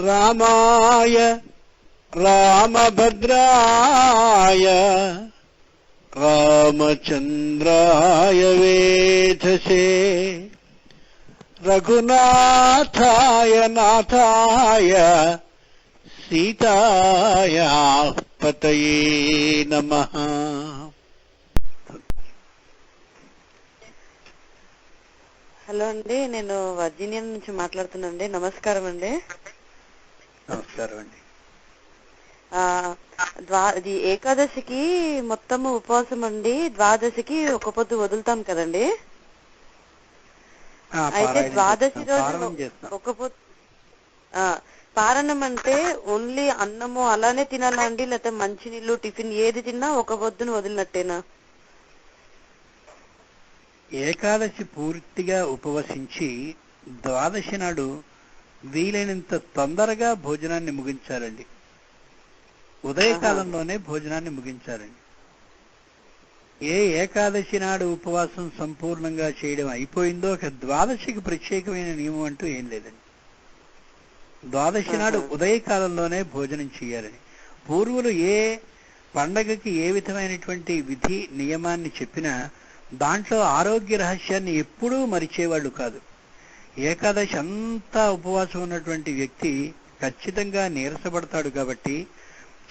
రామాయ రామభద్రాయ రామచంద్రాయ వేధసే. రఘునాథాయ నాథాయ సీతాయ పతయే నమః. హలో అండి నేను వర్జీనియా నుంచి మాట్లాడుతున్నానండి. నమస్కారం అండి. నమస్కారం అండి. ఆ, ద్వా ఇది ఏకాదశికి మొత్తము ఉపవాసం అండి ద్వాదశికి ఒక పొద్దు వదులుతాం కదండి? అయితే ద్వాదశి. రోజు ఒక పొద్దు ఆ, పారణం అంటే ఓన్లీ అన్నము అలానే తినాలా అండి? లేకపోతే మంచినీళ్ళు టిఫిన్ ఏది తిన్నా ఒక పొద్దును వదిలినట్టేనా? ఏకాదశి పూర్తిగా ఉపవసించి ద్వాదశి నాడు వీలైనంత తొందరగా భోజనాన్ని ముగించాలండి. ఉదయకాలంలోనే భోజనాన్ని ముగించాలండి. ఏ ఏకాదశి నాడు ఉపవాసం సంపూర్ణంగా చేయడం అయిపోయిందో ఒక ద్వాదశికి ప్రత్యేకమైన నియమం అంటూ ఏం లేదండి. ద్వాదశి నాడు. ఉదయకాలంలోనే భోజనం చేయాలని పూర్వులు ఏ పండగకి ఏ విధమైనటువంటి విధి నియమాన్ని చెప్పినా దాంట్లో ఆరోగ్య రహస్యాన్ని ఎప్పుడూ మరిచేవాళ్ళు కాదు. ఏకాదశి అంతా ఉపవాసం ఉన్నటువంటి వ్యక్తి ఖచ్చితంగా నీరసపడతాడు కాబట్టి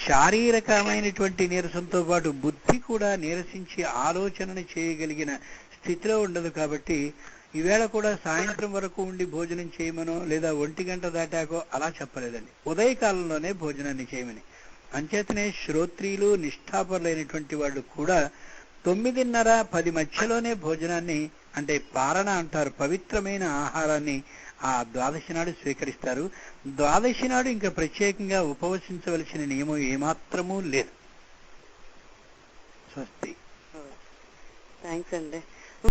శారీరకమైనటువంటి నీరసంతో పాటు బుద్ధి కూడా నీరసించి ఆలోచనని చేయగలిగిన స్థితిలో ఉండదు కాబట్టి ఈవేళ కూడా సాయంత్రం వరకు ఉండి భోజనం చేయమనో లేదా ఒంటి గంట దాటాకో అలా చెప్పలేదండి. ఉదయకాలంలోనే భోజనాన్ని చేయమని. అంచేతనే శ్రోత్రియులు నిష్ఠాపరులైనటువంటి వాళ్ళు కూడా తొమ్మిదిన్నర పది మధ్యలోనే భోజనాన్ని అంటే పారణ అంటారు పవిత్రమైన ఆహారాన్ని ఆ ద్వాదశి నాడు స్వీకరిస్తారు. ద్వాదశి నాడు ఇంకా ప్రత్యేకంగా ఉపవసించవలసిన నియమం ఏమాత్రమూ లేదు. స్వస్తి. థ్యాంక్స్ అండి.